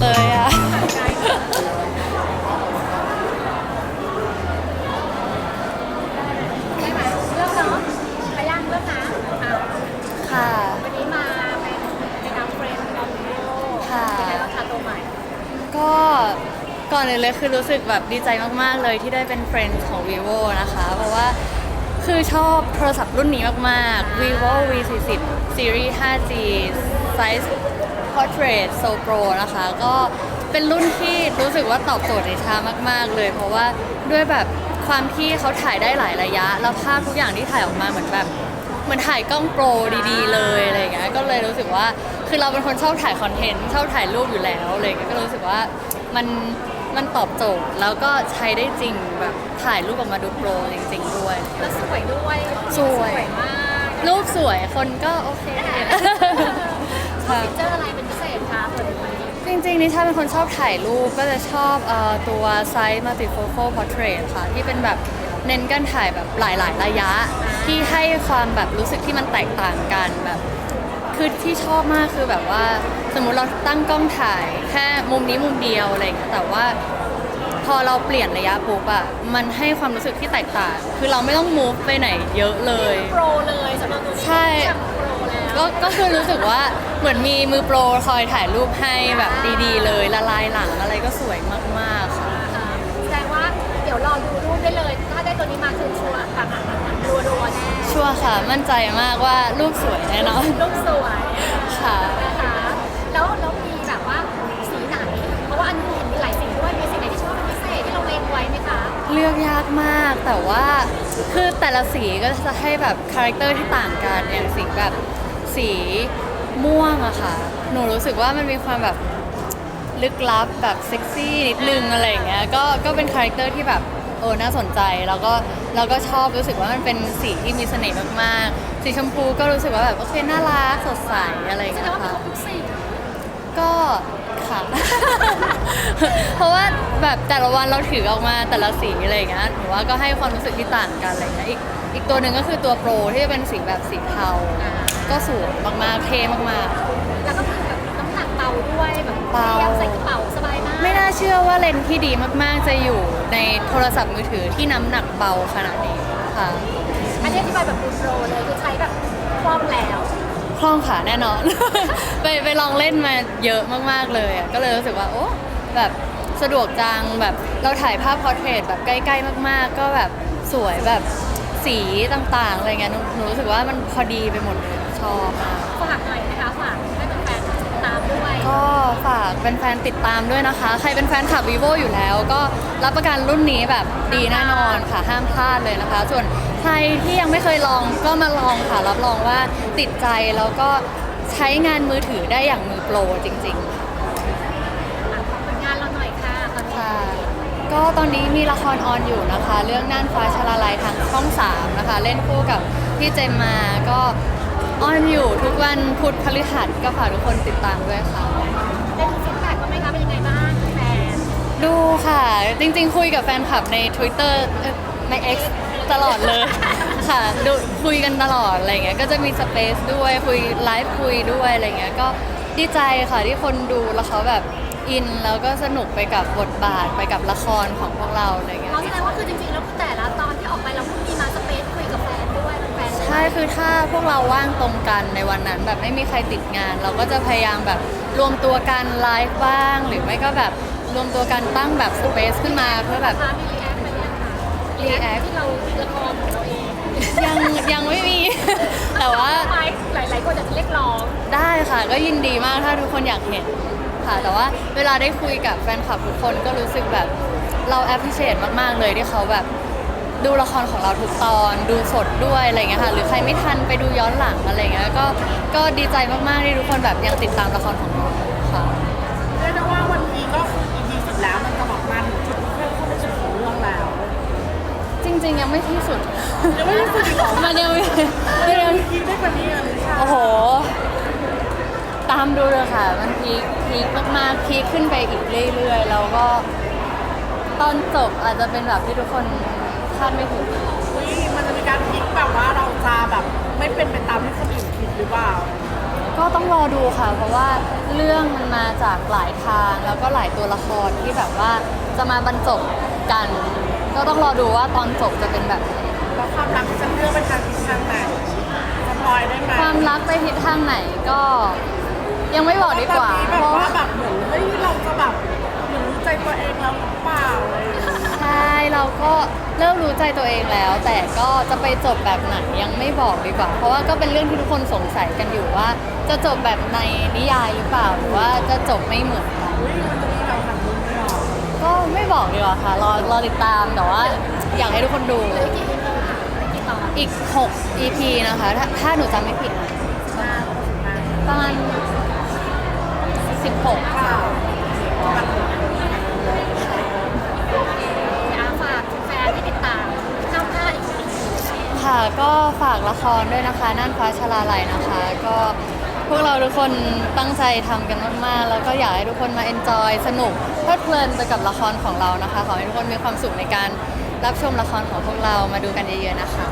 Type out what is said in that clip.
เตยอะได้ไหมเลือกเนาะไปย่างเลือกนะค่ะ วันนี้มาเป็นในนามเฟรนด์ออฟเโลค่ะ เป็นไาตัวใหม่ก็ก่อนอื่เลยคือรู้สึกแบบดีใจมากๆเลยที่ได้เป็น Friends ของ vivo นะคะ เพราะว่าคือชอบโทรศัพท์รุ่นนี้มากๆ vivo v 4 0 series 5g size portrait so pro นะคะ ก็เป็นรุ่นที่รู้สึกว่าตอบโจทย์ในชามาก ๆ เลย เพราะว่าด้วยแบบความที่เขาถ่ายได้หลายระยะ แล้วภาพทุกอย่างที่ถ่ายออกมาเหมือนแบบเหมือนถ่ายกล้องโปรดีๆ เลยอะไรอย่างเงี้ยก็เลยรู้สึกว่าคือเราเป็นคนชอบถ่ายคอนเทนต์ชอบถ่ายรูปอยู่แล้วอะไรอย่างเงี้ยก็รู้สึกว่ามันมันตอบโจทย์แล้วก็ใช้ได้จริงแบบถ่ายรูปออกมาดูโปรจริง ๆ ด้วย แล้วสวยด้วยสวย มากรูปสวยคนก็โอเคค่ะฟีเจอร์อะไรเป็นพิเศษคะตัวนี้ จ ริงๆนิชาเป็นคนชอบถ่ายรูปก็จะชอบเอ่อตัวไซส์ multifocal portrait ค่ะ ที่เป็นแบบเน้นการถ่ายแบบหลาย ๆ ระยะ ที่ให้ความแบบรู้สึกที่มันแตกต่างกันแบบคือที่ชอบมากคือแบบว่า สมมุติเราตั้งกล้องถ่ายแค่มุมนี้มุมเดียวอะไรอย่างเงี้ยแต่ว่าพอเราเปลี่ยนระยะปุ๊บอะมันให้ความรู้สึกที่แตกต่าง คือเราไม่ต้อง move ไปไหนเยอะเลย โปรเลยสำหรับตัวนี้ใช่แบบโปรแล้ว ก็ก็คือรู้สึกว่าเหมือนมีมือโปรคอยถ่ายรูปให้แบบดีๆ เลยละลายหลังอะไรก็สวยมากๆค่ะค่ะแสดงว่าเดี๋ยวรอดูรูปได้เลย ถ้าได้ตัวนี้มาคือชัวร์แบบรัวๆแน่ชัวร์ค่ะ มั่นใจมากว่ารูปสวยแน่นอนรูปสวยค่ะนะคะแล้วแล้วมีแบบว่าสีไหนเพราะว่าอันนี้เห็นมีหลายสีด้วยมีสีไหนที่ชอบเป็นพิเศษที่เราเล็งไว้ไหมคะเลือกยากมากแต่ว่าคือแต่ละสีก็จะให้แบบคาแรคเตอร์ที่ต่างกันอย่างสีแบบ สีม่วงอะค่ะ หนูรู้สึกว่ามันมีความแบบลึกลับแบบเซ็กซี่นิดนึงอะไรอย่างเงี้ย ก็ก็เป็นคาแรคเตอร์ที่แบบเออน่าสนใจแล้วก็แล้วก็ชอบรู้สึกว่ามันเป็นสีที่มีเสน่ห์มากๆ สีชมพูก็รู้สึกว่าแบบโอเคน่ารักสดใสอะไรอย่างแสเงี้ดยงว่ามีค่ะ ครบทุกสีก็ค่ะ เพราะว่าแบบแต่ละวันเราถือออกมาแต่ละสีอะไรอย่างเงี้ยหนูว่าก็ให้ความรู้สึกที่ต่างกันอะไรอย่างเงี้ยอีกอีกตัวหนึ่งก็คือตัวโปรที่จะเป็นสีแบบสีเทา ก็สวยมากๆเท่มากแล้วก็คือแบบน้ำหนักเบาด้วยแบบเบาเรียบใส่กระเป๋าสบายมากๆ ไม่น่าเชื่อว่าเลนส์ที่ดีมากๆ จะอยู่ในโทรศัพท์มือถือที่น้ำหนักเบาขนาดนี้ค่ะอันนี้อธิบายแบบโปรเลยคือใช้แบบคล่องแล้วคล่องค่ะแน่นอน ไปไปลองเล่นมาเยอะมากๆเลยอะก็เลยรู้สึกว่าโอ้แบบสะดวกจังแบบเราถ่ายภาพพอร์เทรตแบบใกล้ๆมาก ๆ ก็แบบสวยแบบสีต่างๆอะไรเงี้ยหนูหนูรู้สึกว่ามันพอดีไปหมดเลย ชอบมากฝากหน่อยนะคะฝากให้แฟนๆติดตามด้วยก็ฝากเป็นแฟนๆติดตามด้วยนะคะ ใครเป็นแฟนคลับ vivo อยู่แล้ว ก็รับประกันรุ่นนี้แบบดีแน่นอนค่ะห้ามพลาดเลยนะคะ ส่วนใครที่ยังไม่เคยลองก็มาลองค่ะรับรองว่าติดใจแล้วก็ใช้งานมือถือได้อย่างมือโปรจริง ๆ ฝากผลงานเราหน่อยค่ะตอนนี้ค่ะก็ตอนนี้มีละครออนอยู่นะคะ เรื่องน่านฟ้าชลาลัยทางช่อง 3 นะคะ เล่นคู่กับพี่เจมมาก็ ออนอยู่ทุกวันพุธพฤหัสก็ฝากทุกคนติดตามด้วยค่ะ ได้ดูฟีดแบ็กบ้างไหมคะเป็นยังไงบ้างแฟนดูค่ะ จริงๆ คุยกับแฟนคลับใน Twitter เอ่อใน X ตลอดเลย ค่ะดูคุยกันตลอดอะไรเงี้ยก็จะมีสเปซด้วยคุยไลฟ์คุยด้วยอะไรเงี้ยก็ดีใจค่ะที่คนดูแล้วเขาแบบอินแล้วก็สนุกไปกับบทบาทไปกับละครของพวกเราอะไรเงี้ย เราแสดงว่าคือจริงๆแล้วคือแต่ละตอนที่ออกไปเราก็มีมาสเปซ ช่คือถ้าพวกเราว่างตรงกันในวันนั้น แบบไม่มีใครติดงาน เราก็จะพยายามแบบรวมตัวกันไลฟ์บ้าง หรือไม่ก็แบบรวมตัวกันตั้งแบบสเปซขึ้นมาเพื่อแบบพามีรีแอคไปเนี่ยค่ะ react ที่เราละครของเราเองยังยังไม่มี แต่ว่าไปหลายๆคนอาจจะเรียกร้องได้ค่ะ ก็ยินดีมากถ้าทุกคนอยากเห็นค่ะ แต่ว่าเวลาได้คุยกับแฟนคลับทุกคนก็รู้สึกแบบเราแอ p พ e เ a t e มาก ๆ เลยที่เขาแบบ ดูละครของเราทุกตอนดูสดด้วยอะไรเงี้ยค่ะ หรือใครไม่ทันไปดูย้อนหลังอะไรเงี้ยก็ก็ดีใจมากๆที่ทุกคนแบบยังติดตามละครของเราค่ะ เรียกได้ว่าวันนี้ก็คือ EP สุดแล้วมันจะบอกมาถึงจุดเข้มข้นที่สุดของเรื่องแล้วจริง ๆ ยังไม่ที่สุด ยังไม่รู้สึกอีกเหรอมันยังไม่มันยังคิดได้กว่านี้เลยค่ะโอ้โห ตามดูเลยค่ะ มันพีคพีคมากๆพีคขึ้นไปอีกเรื่อยๆ แล้วก็ ตอนจบอาจจะเป็นแบบที่ทุกคน คาดไม่ถึง อุ๊ยมันจะมีการพลิกแบบว่าเราจะแบบไม่เป็นไปตามที่คนอื่นคิดหรือเปล่า ก็ต้องรอดูค่ะ เพราะว่าเรื่องมันมาจากหลายทางแล้วก็หลายตัวละครที่แบบว่าจะมาบรรจบกัน ก็ต้องรอดูว่าตอนจบจะเป็นแบบไหนแล้วความรักจะเลือกไปทางทิศทางไหนสปอยได้ไหมความรักไปทิศทางไหนก็ ยังไม่บอกดีกว่าตอนนี้เพแบบราะว่าว่าแบบเหมือนเฮ้ยเราจะแบบเหมือนใจตัวเองแล้วหรือเปล่าอะไรอย่างเงี้ยใช่ เราก็เริ่มรู้ใจตัวเองแล้ว แต่ก็จะไปจบแบบไหนยังไม่บอกดีกว่า เพราะว่าก็เป็นเรื่องที่ทุกคนสงสัยกันอยู่ว่า จะจบแบบในนิยายหรือเปล่าหรือว่าจะจบไม่เหมือนกันก็ไม่บอกดีกว่าค่ะรอรอติดตามแต่ว่าอยากให้ทุกคนดูเหลือกี่กี่ตอนอีก 6 EP นะคะถ้าถ้าหนูจำไม่ผิดนะมามาประมาณ16เป ก็ฝากละครด้วยนะคะ น่านฟ้าชลาไหลนะคะ ก็พวกเราทุกคนตั้งใจทำกันมากๆ แล้วก็อยากให้ทุกคนมาเอนจอยสนุกเพลิดเพลินไปกับละครของเรานะคะ ขอให้ทุกคนมีความสุขในการรับชมละครของพวกเรามาดูกันเยอะๆนะคะ